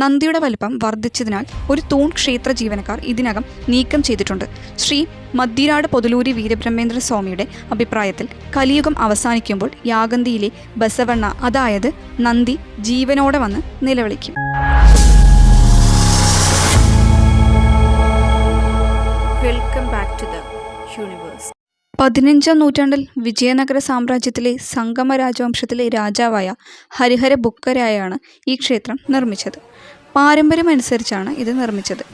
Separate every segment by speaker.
Speaker 1: നന്ദിയുടെ വലിപ്പം വർദ്ധിച്ചതിനാൽ ഒരു തൂൺ ക്ഷേത്ര ജീവനക്കാർ ഇതിനകം നീക്കം ചെയ്തിട്ടുണ്ട്. ശ്രീ മദ്ദിരാട് പൊതുലൂരി വീരബ്രഹ്മേന്ദ്ര സ്വാമിയുടെ അഭിപ്രായത്തിൽ കലിയുഗം അവസാനിക്കുമ്പോൾ യാഗന്തിയിലെ ബസവണ്ണ അതായത് നന്ദി ജീവനോടെ വന്ന് നിലവിളിക്കും.
Speaker 2: Welcome back to the universe.
Speaker 1: പതിനഞ്ചാം നൂറ്റാണ്ടിൽ വിജയനഗര സാമ്രാജ്യത്തിലെ സംഗമ രാജവംശത്തിലെ രാജാവായ ഹരിഹര ബുക്കരായാണ് ഈ ക്ഷേത്രം നിർമ്മിച്ചത്. പാരമ്പര്യമനുസരിച്ചാണ് ഇത് നിർമ്മിച്ചത്.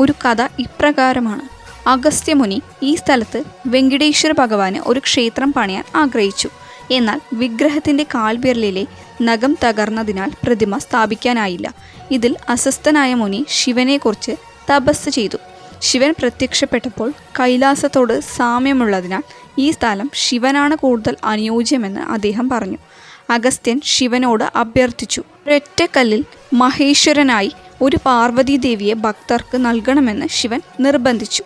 Speaker 1: ഒരു കഥ ഇപ്രകാരമാണ്. അഗസ്ത്യമുനി ഈ സ്ഥലത്ത് വെങ്കടേശ്വര ഭഗവാന് ഒരു ക്ഷേത്രം പണിയാൻ ആഗ്രഹിച്ചു. എന്നാൽ വിഗ്രഹത്തിന്റെ കാൽവിരലിലെ നഖം തകർന്നതിനാൽ പ്രതിമ സ്ഥാപിക്കാനായില്ല. ഇതിൽ അസ്വസ്ഥനായ മുനി ശിവനെക്കുറിച്ച് തപസ് ചെയ്തു. ശിവൻ പ്രത്യക്ഷപ്പെട്ടപ്പോൾ കൈലാസത്തോട് സാമ്യമുള്ളതിനാൽ ഈ സ്ഥലം ശിവനാണ് കൂടുതൽ അനുയോജ്യമെന്ന് അദ്ദേഹം പറഞ്ഞു. അഗസ്ത്യൻ ശിവനോട് അഭ്യർത്ഥിച്ചു ഒരൊറ്റക്കല്ലിൽ മഹേശ്വരനായി ഒരു പാർവതി ദേവിയെ ഭക്തർക്ക് നൽകണമെന്ന് ശിവൻ നിർബന്ധിച്ചു.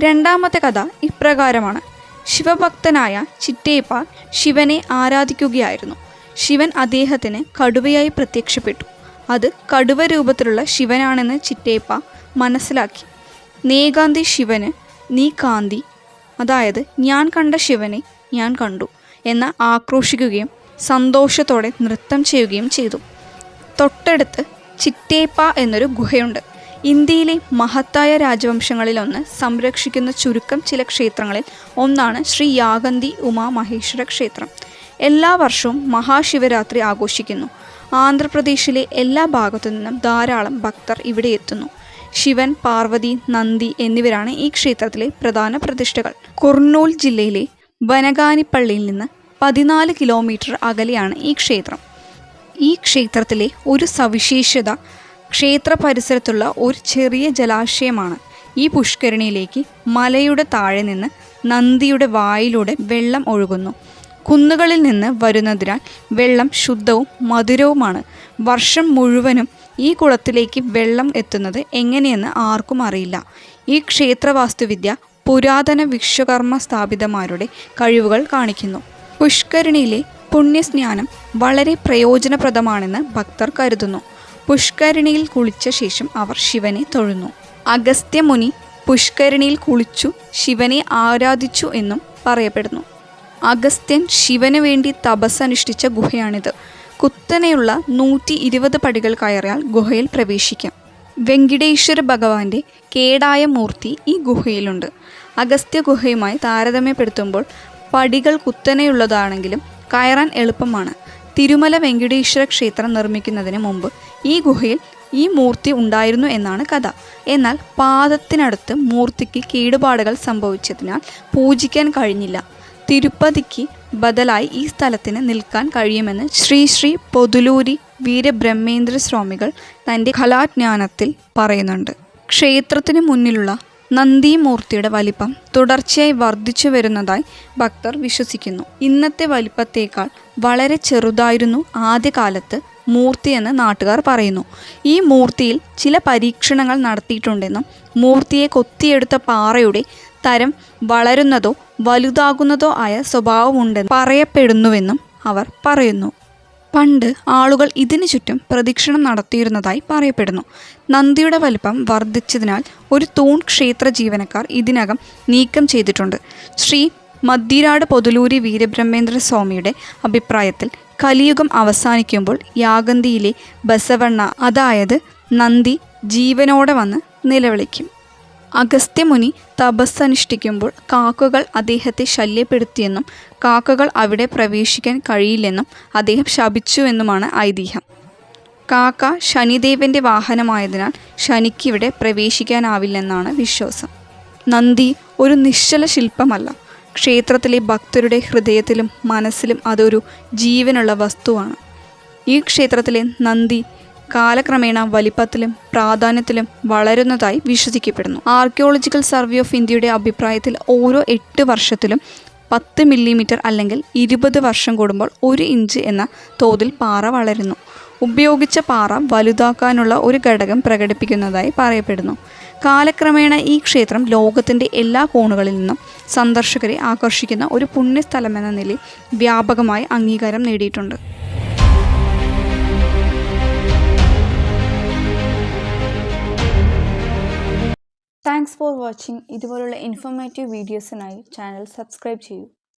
Speaker 1: രണ്ടാമത്തെ കഥ ഇപ്രകാരമാണ്. ശിവഭക്തനായ ചിറ്റേപ്പ ശിവനെ ആരാധിക്കുകയായിരുന്നു. ശിവൻ അദ്ദേഹത്തിന് കടുവയായി പ്രത്യക്ഷപ്പെട്ടു. അത് കടുവ രൂപത്തിലുള്ള ശിവനാണെന്ന് ചിറ്റേപ്പ മനസ്സിലാക്കി. നേകാന്തി ശിവന് നീ കാന്തി. അതായത് ഞാൻ കണ്ട ശിവനെ ഞാൻ കണ്ടു എന്ന് ആക്രോശിക്കുകയും സന്തോഷത്തോടെ നൃത്തം ചെയ്യുകയും ചെയ്തു. തൊട്ടടുത്ത് ചിറ്റേപ്പ എന്നൊരു ഗുഹയുണ്ട്. ഇന്ത്യയിലെ മഹത്തായ രാജവംശങ്ങളിലൊന്ന് സംരക്ഷിക്കുന്ന ചുരുക്കം ചില ക്ഷേത്രങ്ങളിൽ ഒന്നാണ് ശ്രീ യാഗന്തി ഉമാ മഹേശ്വര ക്ഷേത്രം. എല്ലാ വർഷവും മഹാശിവരാത്രി ആഘോഷിക്കുന്നു. ആന്ധ്രാപ്രദേശിലെ എല്ലാ ഭാഗത്തു നിന്നും ധാരാളം ഭക്തർ ഇവിടെ എത്തുന്നു. ശിവൻ പാർവതി നന്ദി എന്നിവരാണ് ഈ ക്ഷേത്രത്തിലെ പ്രധാന പ്രതിഷ്ഠകൾ. കുർണൂൽ ജില്ലയിലെ വനഗാനിപ്പള്ളിയിൽ നിന്ന് പതിനാല് കിലോമീറ്റർ അകലെയാണ് ഈ ക്ഷേത്രം. ഈ ക്ഷേത്രത്തിലെ ഒരു സവിശേഷത ക്ഷേത്ര പരിസരത്തുള്ള ഒരു ചെറിയ ജലാശയമാണ്. ഈ പുഷ്കരണിയിലേക്ക് മലയുടെ താഴെ നിന്ന് നന്ദിയുടെ വായിലൂടെ വെള്ളം ഒഴുകുന്നു. കുന്നുകളിൽ നിന്ന് വരുന്നതിനാൽ വെള്ളം ശുദ്ധവും മധുരവുമാണ്. വർഷം മുഴുവനും ഈ കുളത്തിലേക്ക് വെള്ളം എത്തുന്നത് എങ്ങനെയെന്ന് ആർക്കും അറിയില്ല. ഈ ക്ഷേത്രവാസ്തുവിദ്യ പുരാതന വിശ്വകർമ്മ സ്ഥാപിതമാരുടെ കഴിവുകൾ കാണിക്കുന്നു. പുഷ്കരണിയിലെ പുണ്യസ്നാനം വളരെ പ്രയോജനപ്രദമാണെന്ന് ഭക്തർ കരുതുന്നു. പുഷ്കരണിയിൽ കുളിച്ച ശേഷം അവർ ശിവനെ തൊഴുന്നു. അഗസ്ത്യമുനി പുഷ്കരണിയിൽ കുളിച്ചു ശിവനെ ആരാധിച്ചു എന്നും പറയപ്പെടുന്നു. അഗസ്ത്യൻ ശിവന് വേണ്ടി തപസ്സനുഷ്ഠിച്ച ഗുഹയാണിത്. കുത്തനെയുള്ള നൂറ്റി ഇരുപത് പടികൾ കയറിയാൽ ഗുഹയിൽ പ്രവേശിക്കാം. വെങ്കിടേശ്വര ഭഗവാന്റെ കേടായ മൂർത്തി ഈ ഗുഹയിലുണ്ട്. അഗസ്ത്യ ഗുഹയുമായി താരതമ്യപ്പെടുത്തുമ്പോൾ പടികൾ കുത്തനെയുള്ളതാണെങ്കിലും കയറാൻ എളുപ്പമാണ്. തിരുമല വെങ്കിടേശ്വര ക്ഷേത്രം നിർമ്മിക്കുന്നതിന് മുമ്പ് ഈ ഗുഹയിൽ ഈ മൂർത്തി ഉണ്ടായിരുന്നു എന്നാണ് കഥ. എന്നാൽ പാദത്തിനടുത്ത് മൂർത്തിക്ക് കേടുപാടുകൾ സംഭവിച്ചതിനാൽ പൂജിക്കാൻ കഴിഞ്ഞില്ല. തിരുപ്പതിക്ക് ബദലായി ഈ സ്ഥലത്തിന് നിൽക്കാൻ കഴിയുമെന്ന് ശ്രീ ശ്രീ പൊതുലൂരി വീരബ്രഹ്മേന്ദ്ര സ്വാമികൾ തന്റെ കലാജ്ഞാനത്തിൽ പറയുന്നുണ്ട്. ക്ഷേത്രത്തിന് മുന്നിലുള്ള നന്ദിമൂർത്തിയുടെ വലിപ്പം തുടർച്ചയായി വർദ്ധിച്ചു വരുന്നതായി ഭക്തർ വിശ്വസിക്കുന്നു. ഇന്നത്തെ വലിപ്പത്തേക്കാൾ വളരെ ചെറുതായിരുന്നു ആദ്യകാലത്ത് മൂർത്തിയെന്ന് നാട്ടുകാർ പറയുന്നു. ഈ മൂർത്തിയിൽ ചില പരീക്ഷണങ്ങൾ നടത്തിയിട്ടുണ്ടെന്നും മൂർത്തിയെ കൊത്തിയെടുത്ത പാറയുടെ തരം വളരുന്നതോ വലുതാകുന്നതോ ആയ സ്വഭാവമുണ്ടെന്ന് പറയപ്പെടുന്നുവെന്നും അവർ പറയുന്നു. പണ്ട് ആളുകൾ ഇതിനു ചുറ്റും പ്രദക്ഷിണം നടത്തിയിരുന്നതായി പറയപ്പെടുന്നു. നന്ദിയുടെ വലിപ്പം വർദ്ധിച്ചതിനാൽ ഒരു തൂൺ ക്ഷേത്ര ജീവനക്കാർ ഇതിനകം നീക്കം ചെയ്തിട്ടുണ്ട്. ശ്രീ മദ്ദിരാട് പൊതുലൂരി വീരബ്രഹ്മേന്ദ്ര സ്വാമിയുടെ അഭിപ്രായത്തിൽ കലിയുഗം അവസാനിക്കുമ്പോൾ യാഗന്തിയിലെ ബസവണ്ണ അതായത് നന്ദി ജീവനോടെ വന്ന് നിലവിളിക്കും. അഗസ്ത്യമുനി തപസ്സനുഷ്ഠിക്കുമ്പോൾ കാക്കകൾ അദ്ദേഹത്തെ ശല്യപ്പെടുത്തിയെന്നും കാക്കകൾ അവിടെ പ്രവേശിക്കാൻ കഴിയില്ലെന്നും അദ്ദേഹം ശപിച്ചുവെന്നുമാണ് ഐതിഹ്യം. കാക്ക ശനിദേവന്റെ വാഹനമായതിനാൽ ശനിക്കിവിടെ പ്രവേശിക്കാനാവില്ലെന്നാണ് വിശ്വാസം. നന്ദി ഒരു നിശ്ചല ശില്പമല്ല. ക്ഷേത്രത്തിലെ ഭക്തരുടെ ഹൃദയത്തിലും മനസ്സിലും അതൊരു ജീവനുള്ള വസ്തുവാണ്. ഈ ക്ഷേത്രത്തിലെ നന്ദി കാലക്രമേണ വലിപ്പത്തിലും പ്രാധാന്യത്തിലും വളരുന്നതായി വിശ്വസിക്കപ്പെടുന്നു. ആർക്കിയോളജിക്കൽ സർവേ ഓഫ് ഇന്ത്യയുടെ അഭിപ്രായത്തിൽ ഓരോ എട്ട് വർഷത്തിലും പത്ത് മില്ലിമീറ്റർ അല്ലെങ്കിൽ ഇരുപത് വർഷം കൂടുമ്പോൾ ഒരു ഇഞ്ച് എന്ന തോതിൽ പാറ വളരുന്നു. ഉപയോഗിച്ച പാറ വലുതാക്കാനുള്ള ഒരു ഘടകം പ്രകടിപ്പിക്കുന്നതായി പറയപ്പെടുന്നു. കാലക്രമേണ ഈ ക്ഷേത്രം ലോകത്തിന്റെ എല്ലാ കോണുകളിൽ നിന്നും സന്ദർശകരെ ആകർഷിക്കുന്ന ഒരു പുണ്യസ്ഥലമെന്ന നിലയിൽ വ്യാപകമായി അംഗീകാരം നേടിയിട്ടുണ്ട്.
Speaker 3: Thanks for watching. ഇതുപോലുള്ള ഇൻഫോർമേറ്റീവ് വീഡിയോസിനായി ചാനൽ സബ്സ്ക്രൈബ് ചെയ്യൂ.